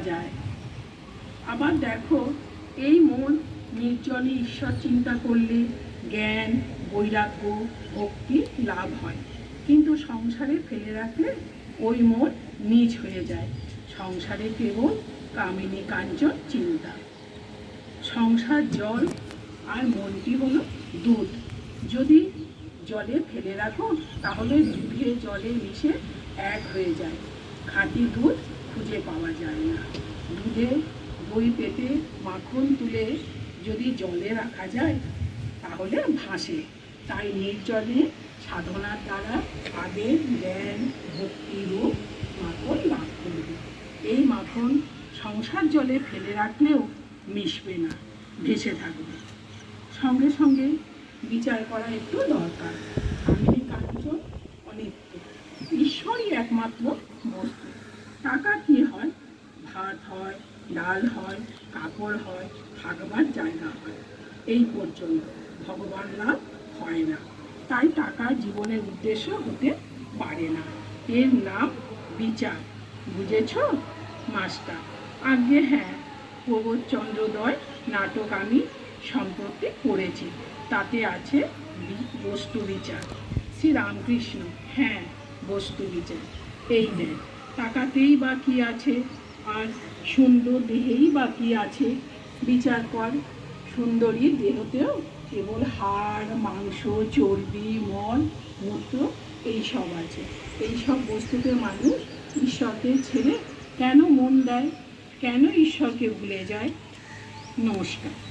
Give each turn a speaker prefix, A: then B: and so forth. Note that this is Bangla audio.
A: যায়। আবার দেখো, এই মন নির্জনে ঈশ্বর চিন্তা করলে জ্ঞান, বৈরাগ্য, ভক্তি লাভ হয়। কিন্তু সংসারে ফেলে রাখলে ওই মন নিজ হয়ে যায়। সংসারে কেবল কামিনী কাঞ্চন চিন্তা। সংসার জল আর মনটি হলো দুধ। যদি জলে ফেলে রাখো, তাহলে দুধে জলে মিশে এক হয়ে যায়। খাঁটি দুধ খুঁজে পাওয়া যায় না। দুধে দই পেতে মাখন তুলে যদি জলে রাখা যায়, তাহলে ভাসে। তাই নির্জনে সাধনার দ্বারা আগে জ্ঞান, ভক্তি, রূপ মাখন লাভ করবে। এই মাখন সংসার জলে ফেলে রাখলেও মিশবে না, ভেসে থাকবে। সঙ্গে সঙ্গে বিচার করা একটু দরকার। আমি একমাত্র বস্তু। টাকা কি হয়? ভাত হয়, ডাল হয় কাপড় হয় থাকবার জায়গা হয়। এই পর্যন্ত ভগবান লাভ হয় না। তাই টাকা জীবনের উদ্দেশ্য হতে পারে না। এর নাম বিচার। বুঝেছ? মাস্টার। আগে হ্যাঁ প্রবোধচন্দ্রদয় নাটক আমি সম্প্রতি পড়েছি তাতে আছে বস্তু বিচার। শ্রীরামকৃষ্ণ। হ্যাঁ বস্তু বিচার এই দেয় টাকাতেই বা কি আছে। আর সুন্দর দেহেই বা কি আছে। বিচার কর, সুন্দরী দেহতেও কেবল হাড়, মাংস, চর্বি, মল, মূত্র, এইসব আছে। এইসব বস্তুতে মানুষ ঈশ্বরকে ছেড়ে কেন মন দেয়? কেন ঈশ্বরকে ভুলে যায়? নমস্কার।